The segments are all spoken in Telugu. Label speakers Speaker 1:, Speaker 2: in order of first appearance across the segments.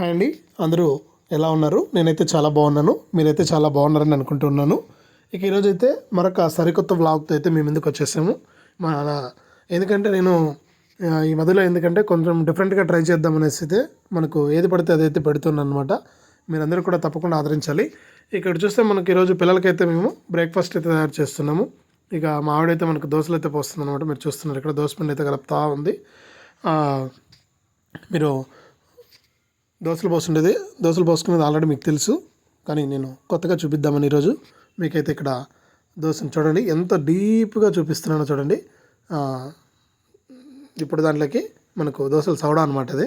Speaker 1: హాయ్ అండి. అందరూ ఎలా ఉన్నారు? నేనైతే చాలా బాగున్నాను. మీరైతే చాలా బాగున్నారని అనుకుంటున్నాను ఇక ఈరోజు అయితే మరొక సరికొత్త వ్లాగ్తో అయితే మేము ఎందుకు వచ్చేసాము. మా ఎందుకంటే నేను ఈ మధ్యలో ఎందుకంటే కొంచెం డిఫరెంట్గా ట్రై చేద్దాం అనేసి అయితే మనకు ఏది పడితే అదైతే పెడుతున్నాను అనమాట మీరందరూ కూడా తప్పకుండా ఆదరించాలి. ఇక్కడ చూస్తే మనకి ఈరోజు పిల్లలకైతే మేము బ్రేక్ఫాస్ట్ అయితే తయారు చేస్తున్నాము. ఇక మా ఆవిడైతే మనకు దోశలు అయితే పోస్తుంది అనమాట మీరు చూస్తున్నారు ఇక్కడ దోశ పిండి అయితే కలుపుతూ ఉంది. మీరు దోశలు పోసుండేది దోశలు పోసుకునేది ఆల్రెడీ మీకు తెలుసు. కానీ నేను కొత్తగా చూపిద్దామని ఈరోజు మీకైతే ఇక్కడ దోశను చూడండి. ఎంత డీప్గా చూపిస్తున్నానో చూడండి. ఇప్పుడు దాంట్లోకి మనకు దోశలు సౌడా అనమాట అది.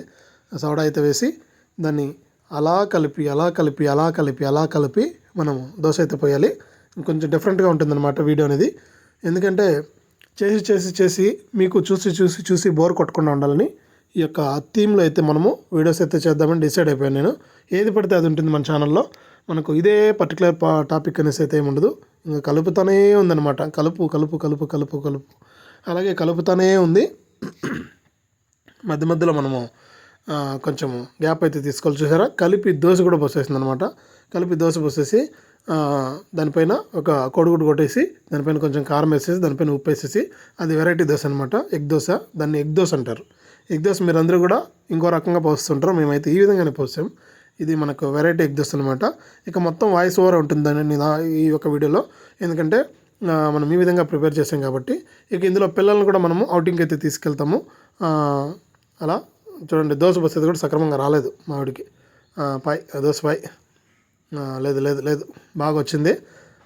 Speaker 1: సవడా సౌడా అయితే వేసి దాన్ని అలా కలిపి అలా కలిపి అలా కలిపి అలా కలిపి మనం దోశ అయితే పోయాలి. కొంచెం డిఫరెంట్గా ఉంటుందన్నమాట వీడియో అనేది. ఎందుకంటే చేసి చేసి చేసి మీకు చూసి చూసి చూసి బోర్ కొట్టకుండా ఉండాలని ఈ యొక్క థీమ్లో అయితే మనము వీడియోస్ అయితే చేద్దామని డిసైడ్ అయిపోయాను నేను. ఏది పడితే అది ఉంటుంది మన ఛానల్లో. మనకు ఇదే పర్టికులర్ టాపిక్ అనేసి అయితే ఏమి ఉండదు. ఇంకా కలుపుతానే ఉందన్నమాట. కలుపు కలుపు కలుపు కలుపు కలుపు. అలాగే కలుపుతానే ఉంది. మధ్య మధ్యలో మనము కొంచెం గ్యాప్ అయితే తీసుకోవాలి. చూసారా? కలిపి దోశ కూడా పోసేసింది అనమాట కలిపి దోశ పోసేసి దానిపైన ఒక కోడిగుడ్డు కొట్టేసి దానిపైన కొంచెం కారం వేసేసి దానిపైన ఉప్పు వేసేసి అది వెరైటీ దోశ అనమాట ఎగ్ దోశ. దాన్ని ఎగ్ దోశ అంటారు. ఎగ్ దోశ మీరు అందరూ కూడా ఇంకో రకంగా పోస్తుంటారు. మేమైతే ఈ విధంగానే పోస్తాం. ఇది మనకు వెరైటీ ఎగ్ దోశ అనమాట ఇక మొత్తం వాయిస్ ఓవర్ ఉంటుందని నేను ఈ యొక్క వీడియోలో ఎందుకంటే మనం ఈ విధంగా ప్రిపేర్ చేసాం కాబట్టి ఇక ఇందులో పిల్లల్ని కూడా మనము అవుటింగ్కి అయితే తీసుకెళ్తాము. అలా చూడండి దోశ బస్సేది కూడా సక్రమంగా రాలేదు మా ఆవిడకి. పై ఆ దోశ పై లేదు లేదు లేదు బాగా వచ్చింది.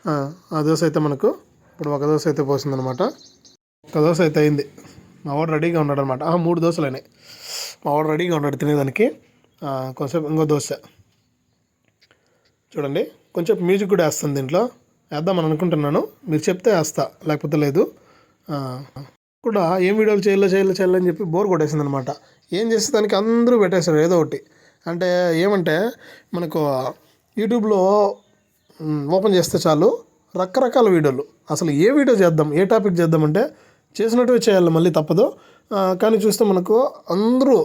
Speaker 1: ఆ, ఆ దోశ అయితే మనకు ఇప్పుడు ఒక దోశ అయితే పోసిందనమాట ఒక దోశ అయితే అయింది. మా వాడు రెడీగా ఉన్నాడు అనమాట మూడు దోశలు అయినాయి మా వాడు రెడీగా ఉన్నాడు తినేదానికి. కొంచెం ఇంకో దోశ. చూడండి కొంచెం మ్యూజిక్ కూడా వేస్తాను దీంట్లో. వేద్దామని అనుకుంటున్నాను. మీరు చెప్తే వేస్తా లేకపోతే లేదు. కూడా ఏం వీడియోలు చేయాలో చేయాలో చేయాలని చెప్పి బోర్ కొట్టేసింది అనమాట ఏం చేస్తే దానికి అందరూ పెట్టేశారు ఏదో ఒకటి. అంటే ఏమంటే మనకు యూట్యూబ్లో ఓపెన్ చేస్తే చాలు రకరకాల వీడియోలు. అసలు ఏ వీడియో చేద్దాం ఏ టాపిక్ చేద్దామంటే చేసినట్టుగా చేయాలి మళ్ళీ తప్పదు. కానీ చూస్తే మనకు అందరూ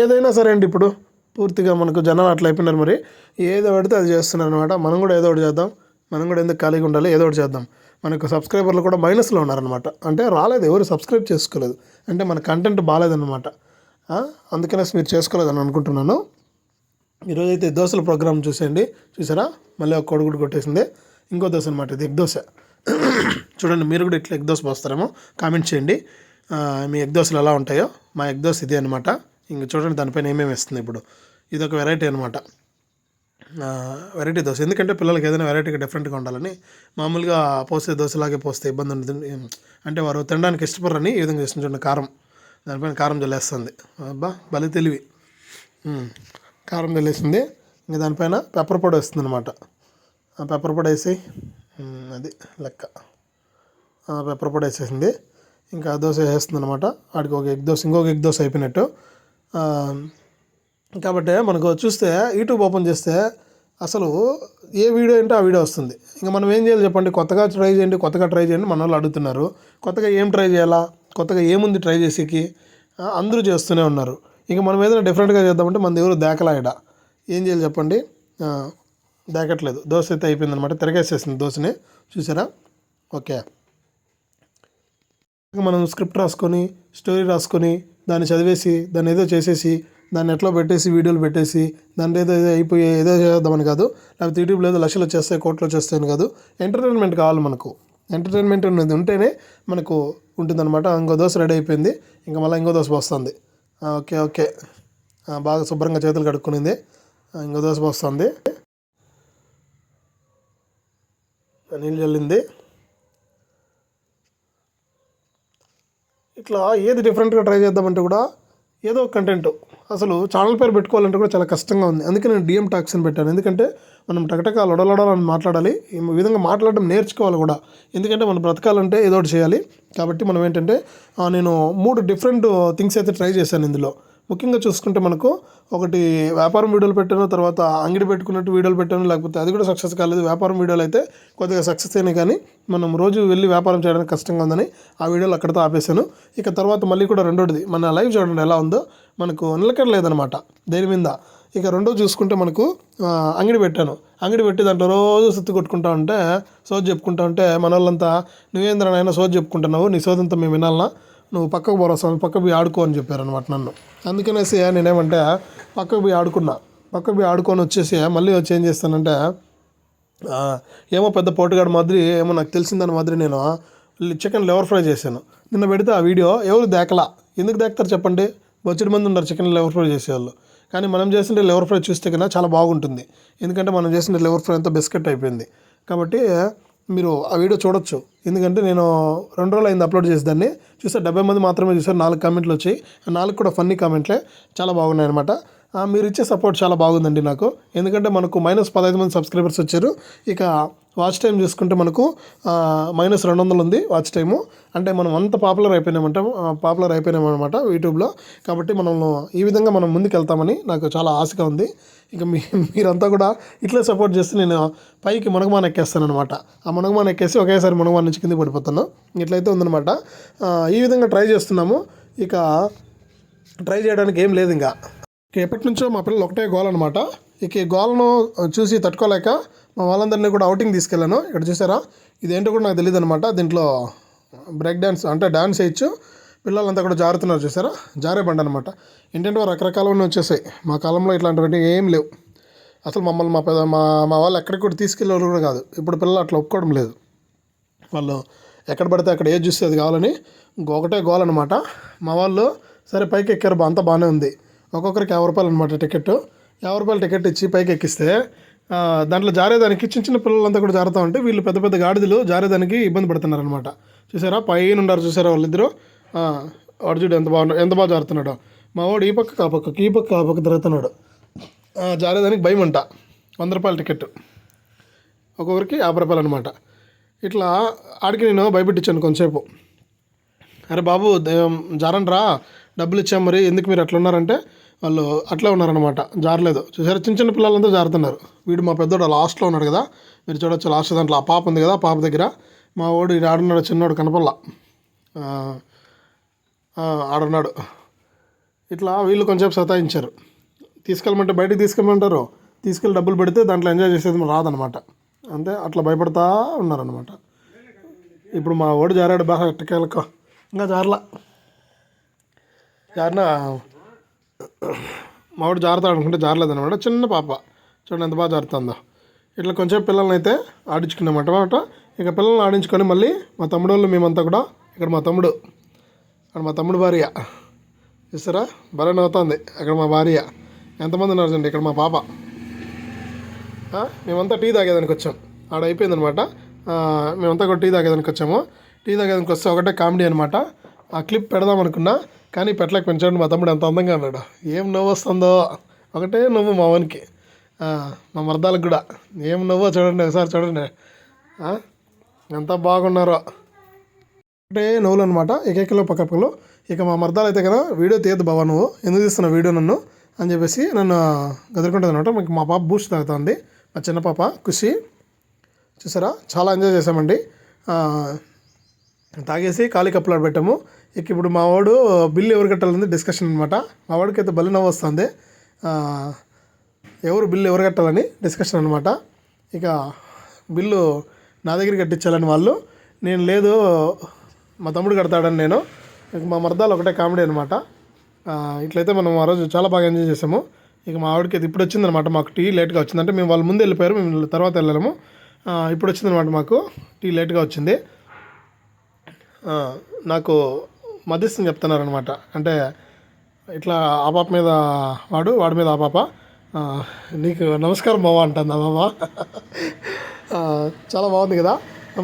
Speaker 1: ఏదైనా సరే అండి ఇప్పుడు పూర్తిగా మనకు జనాలు అట్లా అయిపోయినారు మరి. ఏదో పడితే అది చేస్తున్నారు అనమాట మనం కూడా ఏదో ఒకటి చేద్దాం. మనం కూడా ఎందుకు ఖాళీగా ఉండాలి? ఏదో ఒకటి చేద్దాం. మనకు సబ్స్క్రైబర్లు కూడా మైనస్లో ఉన్నారనమాట అంటే రాలేదు ఎవరు సబ్స్క్రైబ్ చేసుకోలేదు. అంటే మన కంటెంట్ బాగాలేదన్నమాట. అందుకనే మీరు చేసుకోలేదని అనుకుంటున్నాను. ఈరోజు అయితే దోశల ప్రోగ్రామ్ చూసేయండి. చూసారా? మళ్ళీ ఒక కొడుగుడు కొట్టేసింది. ఇంకో దోశ అనమాట ఇది ఎగ్ దోశ. చూడండి మీరు కూడా ఇట్లా ఎగ్ దోశ పోస్తారేమో? కామెంట్ చేయండి. మీ ఎగ్ దోశలు ఎలా ఉంటాయో? మా ఎగ్ దోశ ఇదే అనమాట ఇంక చూడండి దానిపైన ఏమేమి వేస్తుంది ఇప్పుడు. ఇది ఒక వెరైటీ అనమాట వెరైటీ దోశ. ఎందుకంటే పిల్లలకి ఏదైనా వెరైటీగా డిఫరెంట్గా ఉండాలని మామూలుగా పోసే దోశలాగే పోస్తే ఇబ్బంది ఉంటుంది అంటే వారు తినడానికి ఇష్టపడరని ఈ విధంగా చేస్తుంది చూడండి కారం. దానిపైన కారం జల్లేస్తుంది. అబ్బా భలే తెలివి. కారం జల్లేసింది. ఇంకా దానిపైన పెప్పర్ పొడి వేస్తుంది అనమాట పెప్పర్ పొడి వేసి అది లెక్క. పెప్పర్ పొడి వేసేసింది. ఇంకా దోశ వేసేస్తుంది అనమాట వాడికి ఒక ఎగ్ దోశ ఇంకొక ఎగ్ దోశ అయిపోయినట్టు. కాబట్టి మనకు చూస్తే యూట్యూబ్ ఓపెన్ చేస్తే అసలు ఏ వీడియో అంటే ఆ వీడియో వస్తుంది. ఇంకా మనం ఏం చేయాలి చెప్పండి? కొత్తగా ట్రై చేయండి కొత్తగా ట్రై చేయండి మన వాళ్ళు అడుగుతున్నారు. కొత్తగా ఏం ట్రై చేయాలా? కొత్తగా ఏముంది ట్రై చేసేకి? అందరూ చేస్తూనే ఉన్నారు. ఇక మనం ఏదైనా డిఫరెంట్గా చేద్దామంటే మన ఎవరు దేకలాయడ ఏం చేయాలి చెప్పండి? దాకట్లేదు దోశ అయితే అయిపోయింది అనమాట తిరగేసేసింది దోశని. చూసారా? ఓకే. మనం స్క్రిప్ట్ రాసుకొని స్టోరీ రాసుకొని దాన్ని చదివేసి దాన్ని ఏదో చేసేసి దాన్ని ఎట్లా పెట్టేసి వీడియోలు పెట్టేసి దాన్ని ఏదో ఏదో అయిపోయి ఏదో చేద్దామని కాదు. లేకపోతే యూట్యూబ్లో ఏదో లక్షలు వచ్చేస్తాయి కోట్లు వచ్చేస్తాయని కాదు. ఎంటర్టైన్మెంట్ కావాలి మనకు. ఎంటర్టైన్మెంట్ అనేది ఉంటేనే మనకు ఉంటుందన్నమాట. ఇంకో దోశ రెడీ అయిపోయింది. ఇంకా మళ్ళీ ఇంకో దోశ వస్తుంది. Okay okay. బాగా శుభ్రంగా చేతులు కడుక్కునింది. ఇంకో దోశ వస్తుంది. నీళ్ళు చల్లింది. ఇట్లా ఏది డిఫరెంట్గా ట్రై చేద్దామంటే కూడా ఏదో కంటెంట్ అసలు ఛానల్ పేరు పెట్టుకోవాలంటే కూడా చాలా కష్టంగా ఉంది. అందుకే నేను డిఎం టాక్స్ అని పెట్టాను. ఎందుకంటే మనం టకటక లొడలొడలని మాట్లాడాలి. ఈ విధంగా మాట్లాడడం నేర్చుకోవాలి కూడా. ఎందుకంటే మనం బ్రతకాలంటే ఏదో ఒకటి చేయాలి. కాబట్టి మనం ఏంటంటే నేను మూడు డిఫరెంట్ థింగ్స్ అయితే ట్రై చేశాను ఇందులో. ముఖ్యంగా చూసుకుంటే మనకు ఒకటి వ్యాపారం వీడియోలు పెట్టాను తర్వాత అంగడి పెట్టుకున్నట్టు వీడియోలు పెట్టాను లేకపోతే అది కూడా సక్సెస్ కాలేదు. వ్యాపారం వీడియోలు అయితే కొద్దిగా సక్సెస్ అయినాయి కానీ మనం రోజు వెళ్ళి వ్యాపారం చేయడానికి కష్టంగా ఉందని ఆ వీడియోలు అక్కడితో ఆపేశాను. ఇక తర్వాత మళ్ళీ కూడా రెండోది మన లైవ్ చూడండి ఎలా ఉందో. మనకు నిలకడలేదనమాట దేని మీద? ఇక రెండో చూసుకుంటే మనకు అంగడి పెట్టాను. అంగడి పెట్టి దాంట్లో రోజు సుత్తి కొట్టుకుంటా ఉంటే సోది చెప్పుకుంటా ఉంటే మన వాళ్ళంతా నువ్వేంద్ర నాయన సోది చెప్పుకుంటున్నావు నీ సోదంతా మేము వినాలనా? నువ్వు పక్కకు పోరా స్వామి పక్కకు పోయి ఆడుకో అని చెప్పారనమాట నన్ను. అందుకనేసి నేనేమంటే పక్కకు పోయి ఆడుకున్నా. పక్కకు పోయి ఆడుకొని వచ్చేసి మళ్ళీ వచ్చి ఏం చేస్తానంటే ఏమో పెద్ద పోటుగాడు మాదిరి ఏమో నాకు తెలిసిందని మాదిరి నేను చికెన్ లెవర్ ఫ్రై చేశాను. నిన్న పెడితే ఆ వీడియో ఎవరు దేకలా? ఎందుకు దేకుతారు చెప్పండి? బొచ్చడి మంది ఉన్నారు చికెన్ లెవర్ ఫ్రై చేసేవాళ్ళు. కానీ మనం చేసిన లెవర్ ఫ్రై చూస్తే కన్నా చాలా బాగుంటుంది. ఎందుకంటే మనం చేసిన లెవర్ ఫ్రై అంతా బిస్కెట్ అయిపోయింది. కాబట్టి మీరు ఆ వీడియో చూడొచ్చు. ఎందుకంటే నేను రెండు రోజులు అయింది అప్లోడ్ చేసేదాన్ని చూస్తే డెబ్బై మంది మాత్రమే చూసారు. నాలుగు కామెంట్లు వచ్చాయి. ఆ నాలుగు కూడా ఫన్నీ కామెంట్లే. చాలా బాగున్నాయి అనమాట మీరు ఇచ్చే సపోర్ట్ చాలా బాగుందండి నాకు. ఎందుకంటే మనకు మైనస్ పదహైదు మంది సబ్స్క్రైబర్స్ వచ్చారు. ఇక వాచ్ టైం చూసుకుంటే మనకు మైనస్ రెండు వందలు ఉంది వాచ్ టైము. అంటే మనం అంత పాపులర్ అయిపోయినామంట పాపులర్ అయిపోయినామన్నమాట యూట్యూబ్లో. కాబట్టి మనం ఈ విధంగా మనం ముందుకు వెళ్తామని నాకు చాలా ఆశగా ఉంది. ఇక మీ మీరంతా కూడా ఇట్లా సపోర్ట్ చేస్తే నేను పైకి మునగమాన ఎక్కేస్తానమాట ఆ మునగమాన ఎక్కేసి ఒకేసారి మునగమాన నుంచి కింద పడిపోతాను. ఇట్లయితే ఉందన్నమాట. ఈ విధంగా ట్రై చేస్తున్నాము. ఇక ట్రై చేయడానికి ఏం లేదు ఇంకా. ఎప్పటి నుంచో మా పిల్లలు ఒకటే గోల్ అనమాట ఇక ఈ గోలను చూసి తట్టుకోలేక మా వాళ్ళందరినీ కూడా అవుటింగ్ తీసుకెళ్ళాను. ఇక్కడ చూసారా? ఇదేంటో కూడా నాకు తెలియదు అనమాట దీంట్లో బ్రేక్ డ్యాన్స్ అంటే డ్యాన్స్ వేయచ్చు. పిల్లలంతా కూడా జారుతున్నారు చూసారా? జారే బండి అనమాట ఏంటంటే రకరకాలవన్నీ వచ్చేసాయి. మా కాలంలో ఇట్లాంటివన్నీ ఏం లేవు. అసలు మమ్మల్ని మా పెద్ద మా మా వాళ్ళు ఎక్కడికి కూడా తీసుకెళ్ళేవారు కూడా కాదు. ఇప్పుడు పిల్లలు అట్లా ఒప్పుకోవడం లేదు. వాళ్ళు ఎక్కడ పడితే అక్కడ ఏది చూస్తే అది కావాలని ఒకటే గోల్ అనమాట మా వాళ్ళు సరే పైకి ఎక్కారు అంతా బాగానే ఉంది. ఒక్కొక్కరికి యాభై రూపాయలు అనమాట టికెట్ యాభై రూపాయలు టికెట్ ఇచ్చి పైకి ఎక్కిస్తే దాంట్లో జారేదానికి చిన్న చిన్న పిల్లలంతా కూడా జారుతూ ఉంటే వీళ్ళు పెద్ద పెద్ద గాడిదలు జారేదానికి ఇబ్బంది పడుతున్నారు అనమాట చూసారా? పైన ఉన్నారు చూసారా వాళ్ళిద్దరు? వాడు చూడు ఎంత బాగున్నాడు ఎంత బాగా జారుతున్నాడు. మా వాడు ఈ పక్క ఆ పక్కకి ఈ పక్క ఆ పక్క తిరుగుతున్నాడు. జారేదానికి భయం అంట. వంద రూపాయల టికెట్. ఒక్కొక్కరికి యాభై రూపాయలు అనమాట ఇట్లా ఆడికి నేను భయపెట్టించాను కొంతసేపు. అరే బాబు జారండ్రా డబ్బులు ఇచ్చాం మరి ఎందుకు మీరు అట్లా ఉన్నారంటే వాళ్ళు అట్లా ఉన్నారనమాట జారలేదు. చూసారు? చిన్న చిన్న పిల్లలంతా జారుతున్నారు. వీడు మా పెద్దోడు లాస్ట్లో ఉన్నాడు కదా. మీరు చూడొచ్చు లాస్ట్ దాంట్లో ఆ పాప ఉంది కదా ఆ పాప దగ్గర. మా వాడు ఈడు ఆడున్నాడు చిన్నోడు కనపల్లా ఆడున్నాడు. ఇట్లా వీళ్ళు కొంచెం సతాయించారు. తీసుకెళ్ళమంటే బయటకు తీసుకెళ్ళమంటారు. తీసుకెళ్ళి డబ్బులు పెడితే దాంట్లో ఎంజాయ్ చేసేది రాదనమాట అంతే అట్లా భయపడతా ఉన్నారనమాట ఇప్పుడు మా వాడు జారాడు బాగా ఎట్టకేళ్ళకో ఇంకా జారలా. జారినా? మామిడి జారుతాడు అనుకుంటే జారలేదనమాట చిన్న పాప. చూడండి ఎంత బాగా జారుతుందో. ఇట్లా కొంచెం పిల్లల్ని అయితే ఆడించుకున్నామన్నమాట ఇక పిల్లల్ని ఆడించుకొని మళ్ళీ మా తమ్ముడు వాళ్ళు మేమంతా కూడా ఇక్కడ మా తమ్ముడు అక్కడ మా తమ్ముడు భార్య. చూస్తారా? భలే నవ్వుతుంది. అక్కడ మా భార్య. ఎంతమంది ఉన్నారు చూడండి ఇక్కడ మా పాప. మేమంతా టీ తాగేదానికి వచ్చాం. ఆడ అయిపోయిందనమాట మేమంతా కూడా టీ తాగేదానికి వచ్చాము. టీ తాగేదానికి వస్తే ఒకటే కామెడీ అనమాట ఆ క్లిప్ పెడదాం అనుకున్నా. కానీ పెట్టలేక పెంచండి మా తమ్ముడు ఎంత అందంగా ఉన్నాడు. ఏం నవ్వు వస్తుందో. ఒకటే నవ్వు మా వానికి. మా మర్దాలకు కూడా. ఏం నవ్వో చూడండి ఒకసారి చూడండి. ఎంత బాగున్నారో. ఒకటే నవ్వులు అనమాట ఏకైకలో పక్కపక్కలో ఇక మా మర్దాలు అయితే కదా వీడియో తీయద్దు బావా నువ్వు. ఎందుకు తీస్తున్నావు వీడియో నన్ను? అని చెప్పేసి నన్ను గదురుకుంటుంది అనమాట మీకు మా పాప బూస్ట్ తాగుతుంది. మా చిన్న పాప ఖుషి. చూసారా? చాలా ఎంజాయ్ చేసామండి తాగేసి ఖాళీ కప్పులాడు పెట్టాము ఇక ఇప్పుడు మా వాడు బిల్లు ఎవరు కట్టాలని డిస్కషన్ అనమాట మా వాడికి అయితే బలి నవ్వు వస్తుంది. ఎవరు బిల్లు ఎవరు కట్టాలని డిస్కషన్ అనమాట ఇక బిల్లు నా దగ్గర కట్టించాలని వాళ్ళు. నేను లేదు మా తమ్ముడు కడతాడని నేను. ఇక మా మర్దాలు ఒకటే కామెడీ అనమాట ఇట్లయితే మనం ఆ రోజు చాలా బాగా ఎంజాయ్ చేసాము. ఇక మా ఆవిడకి అయితే ఇప్పుడు వచ్చిందనమాట మాకు టీ లేట్గా వచ్చింది. అంటే మేము వాళ్ళు ముందు వెళ్ళిపోయారు మేము తర్వాత వెళ్ళాము. ఇప్పుడు వచ్చిందనమాట మాకు టీ లేట్గా వచ్చింది. నాకు మధ్యస్థం చెప్తున్నారనమాట అంటే ఇట్లా ఆ పాప మీద వాడు వాడి మీద ఆ పాప. నీకు నమస్కారం బావా అంటుంది ఆ బాబా చాలా బాగుంది కదా.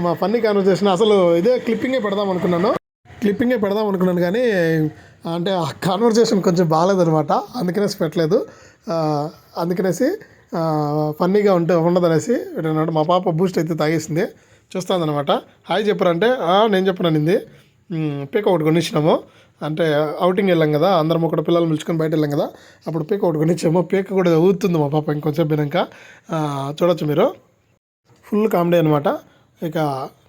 Speaker 1: మా ఫన్నీ కాన్వర్జేషన్ అసలు ఇదే క్లిప్పింగే పెడదాం అనుకున్నాను. క్లిప్పింగే పెడదాం అనుకున్నాను కానీ అంటే ఆ కాన్వర్జేషన్ కొంచెం బాగాలేదనమాట అందుకనేసి పెట్టలేదు. అందుకనేసి ఫన్నీగా ఉంటే ఉండదనేసి మా పాప బూస్ట్ అయితే తాగేసింది. చూస్తుందనమాట హాయ్ చెప్పరంటే నేను చెప్పననింది పీక్ ఒకటి కొనిచ్చినాము. అంటే అవుటింగ్ వెళ్ళాం కదా అందరం ఒకటి పిల్లలు పిలుచుకొని బయట వెళ్ళాం కదా అప్పుడు పీక్ ఒకటి కొనిచ్చాము. పీక్ కూడా ఊతుంది మా పాప ఇంకొంచెం పోయినాక చూడొచ్చు మీరు. ఫుల్ కామెడీ అనమాట ఇక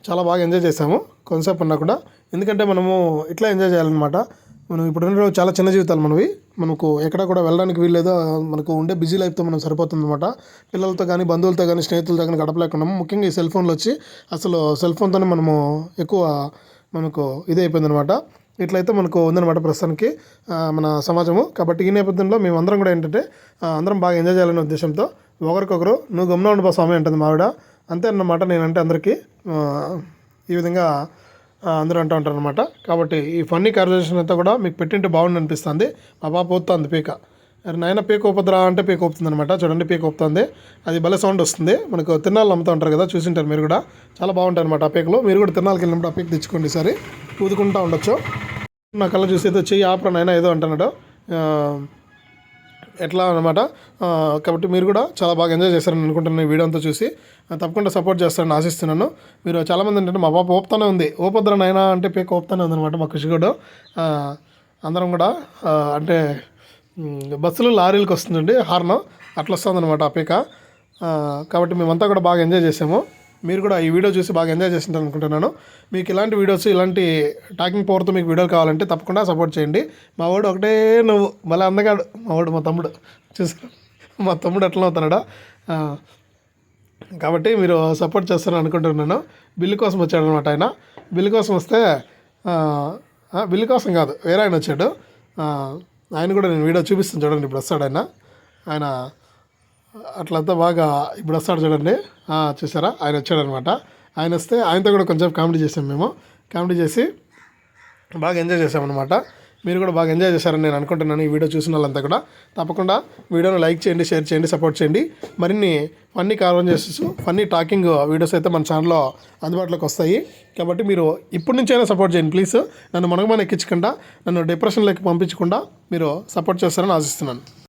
Speaker 1: చాలా బాగా ఎంజాయ్ చేసాము కొంతసేపు ఉన్నా కూడా. ఎందుకంటే మనము ఇట్లా ఎంజాయ్ చేయాలన్నమాట. మనం ఇప్పుడు చాలా చిన్న జీవితాలు మనవి. మనకు ఎక్కడ కూడా వెళ్ళడానికి వీల్లేదు. మనకు ఉండే బిజీ లైఫ్తో మనం సరిపోతుందన్నమాట. పిల్లలతో కానీ బంధువులతో కానీ స్నేహితులతో కానీ గడపలేకున్నాము. ముఖ్యంగా ఈ సెల్ ఫోన్లు వచ్చి అసలు సెల్ ఫోన్తోనే మనము ఎక్కువ మనకు ఇదైపోయింది అనమాట ఇట్లయితే మనకు ఉందన్నమాట ప్రస్తుతానికి మన సమాజము. కాబట్టి ఈ నేపథ్యంలో మేము అందరం కూడా ఏంటంటే అందరం బాగా ఎంజాయ్ చేయాలనే ఉద్దేశంతో ఒకరికొకరు నువ్వు గమనం ఉండి స్వామి అంటుంది మావిడ అంతే అన్నమాట నేనంటే అందరికీ ఈ విధంగా అందరూ అంటూ ఉంటారు అనమాట కాబట్టి ఈ ఫన్నీ కాన్వర్జేషన్ అంతా కూడా మీకు పెట్టింటే బాగుండి అనిపిస్తుంది. మా పాప పోతుంది పీక. నాయన పీక ఊపద్రా అంటే పీక ఊపుతుంది అనమాట చూడండి పీక ఊపుతుంది అది భలే సౌండ్ వస్తుంది. మనకు తిన్నాళ్ళు అమ్ముతూ ఉంటారు కదా చూసింటారు మీరు కూడా. చాలా బాగుంటాయి అనమాట ఆ పీకలు. మీరు కూడా తిన్నాళ్ళకి వెళ్ళినప్పుడు ఆ పీక తెచ్చుకోండి సరే ఊదుకుంటూ ఉండొచ్చు. నా కళ్ళ చూసి ఏదో చెయ్యి ఆపరా నాయన ఏదో అంటున్నాడు. ఎట్లా అనమాట కాబట్టి మీరు కూడా చాలా బాగా ఎంజాయ్ చేస్తారని అనుకుంటున్నాను ఈ వీడియో అంతా చూసి. తప్పకుండా సపోర్ట్ చేస్తారని ఆశిస్తున్నాను. మీరు చాలామంది ఏంటంటే మా పాప ఓపుతానే ఉంది. ఓపద్ర నాయన అంటే పేక ఓపుతానే ఉంది అనమాట మా కృషి అందరం కూడా అంటే బస్సులు లారీలకు వస్తుందండి హార్న్ అట్లా వస్తుంది అనమాట ఆ కాబట్టి మేమంతా కూడా బాగా ఎంజాయ్ చేసాము. మీరు కూడా ఈ వీడియో చూసి బాగా ఎంజాయ్ చేసింటారు అనుకుంటున్నాను. మీకు ఇలాంటి వీడియోస్ ఇలాంటి టాకింగ్ పవర్తో మీకు వీడియోలు కావాలంటే తప్పకుండా సపోర్ట్ చేయండి. మా వాడు ఒకటే నువ్వు మళ్ళీ అందగాడు మా వాడు మా తమ్ముడు చూసారు? మా తమ్ముడు ఎట్లా అవుతున్నాడా? కాబట్టి మీరు సపోర్ట్ చేస్తారని అనుకుంటున్నాను. బిల్లు కోసం వచ్చాడు అనమాట ఆయన. బిల్లు కోసం వస్తే బిల్లు కోసం కాదు వేరే ఆయన వచ్చాడు. ఆయన కూడా నేను వీడియో చూపిస్తాను చూడండి ఇప్పుడు వస్తాడు ఆయన. ఆయన అట్లంతా బాగా ఇప్పుడు వస్తాడు చూడండి. చూసారా? ఆయన వచ్చాడనమాట. ఆయన వస్తే ఆయనతో కూడా కొంచెం కామెడీ చేసాం మేము. కామెడీ చేసి బాగా ఎంజాయ్ చేసామన్నమాట. మీరు కూడా బాగా ఎంజాయ్ చేశారని నేను అనుకుంటున్నాను ఈ వీడియో చూసిన వాళ్ళంతా కూడా. తప్పకుండా వీడియోను లైక్ చేయండి షేర్ చేయండి సపోర్ట్ చేయండి. మరిన్ని funny conversations funny talking videos అయితే మన ఛానల్లో అందుబాటులోకి వస్తాయి. కాబట్టి మీరు ఇప్పటి నుంచైనా సపోర్ట్ చేయండి ప్లీజ్ నన్ను మనగమని ఎక్కించకుండా నన్ను డిప్రెషన్లోకి పంపించకుండా మీరు సపోర్ట్ చేస్తారని ఆశిస్తున్నాను.